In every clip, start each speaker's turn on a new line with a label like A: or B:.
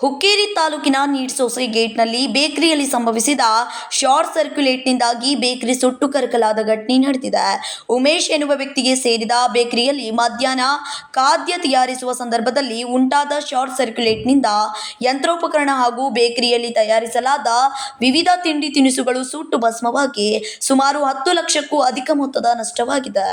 A: ಹುಕ್ಕೇರಿ ತಾಲೂಕಿನ ನೀಡ್ಸೋಸೆ ಗೇಟ್ನಲ್ಲಿ ಬೇಕರಿಯಲ್ಲಿ ಸಂಭವಿಸಿದ short ಸರ್ಕ್ಯುಲೇಟ್ನಿಂದಾಗಿ bakery ಸುಟ್ಟು ಕರಕಲಾದ ಘಟನೆ ನಡೆದಿದೆ. ಉಮೇಶ್ ಎನ್ನುವ ವ್ಯಕ್ತಿಗೆ ಸೇರಿದ ಬೇಕರಿಯಲ್ಲಿ ಮಧ್ಯಾಹ್ನ ಖಾದ್ಯ ತಯಾರಿಸುವ ಸಂದರ್ಭದಲ್ಲಿ ಉಂಟಾದ ಶಾರ್ಟ್ ಸರ್ಕ್ಯುಲೇಟ್ನಿಂದ ಯಂತ್ರೋಪಕರಣ ಹಾಗೂ ಬೇಕರಿಯಲ್ಲಿ ತಯಾರಿಸಲಾದ ವಿವಿಧ ತಿಂಡಿ ತಿನಿಸುಗಳು ಸುಟ್ಟು ಭಸ್ಮವಾಗಿ ಸುಮಾರು ಹತ್ತು ಲಕ್ಷಕ್ಕೂ ಅಧಿಕ ಮೊತ್ತದ ನಷ್ಟವಾಗಿದೆ.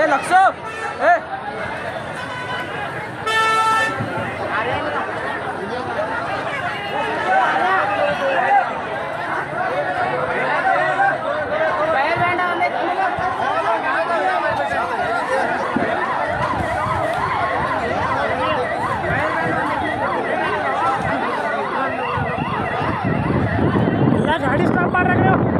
B: ए लक्ष्य। गाड़ी स्टॉप मार रखे हो?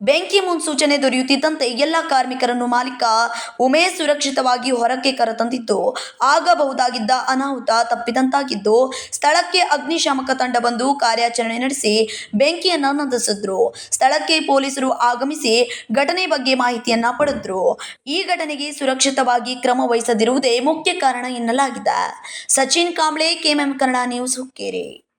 A: ಬೆಂಕಿ ಮುನ್ಸೂಚನೆ ದೊರೆಯುತ್ತಿದ್ದಂತೆ ಎಲ್ಲ ಕಾರ್ಮಿಕರನ್ನು ಮಾಲೀಕ ಉಮೇ ಸುರಕ್ಷಿತವಾಗಿ ಹೊರಕ್ಕೆ ಕರೆತಂದಿದ್ದು, ಆಗಬಹುದಾಗಿದ್ದ ಅನಾಹುತ ತಪ್ಪಿದಂತಾಗಿದ್ದು, ಸ್ಥಳಕ್ಕೆ ಅಗ್ನಿಶಾಮಕ ತಂಡ ಬಂದು ಕಾರ್ಯಾಚರಣೆ ನಡೆಸಿ ಬೆಂಕಿಯನ್ನು ನಂದಿಸಿದ್ರು. ಸ್ಥಳಕ್ಕೆ ಪೊಲೀಸರು ಆಗಮಿಸಿ ಘಟನೆ ಬಗ್ಗೆ ಮಾಹಿತಿಯನ್ನ ಪಡೆದ್ರು. ಈ ಘಟನೆಗೆ ಸುರಕ್ಷಿತವಾಗಿ ಕ್ರಮ ವಹಿಸದಿರುವುದೇ ಮುಖ್ಯ ಕಾರಣ ಎನ್ನಲಾಗಿದೆ. Sachin Kamble KMM Kannada news Hukkeri.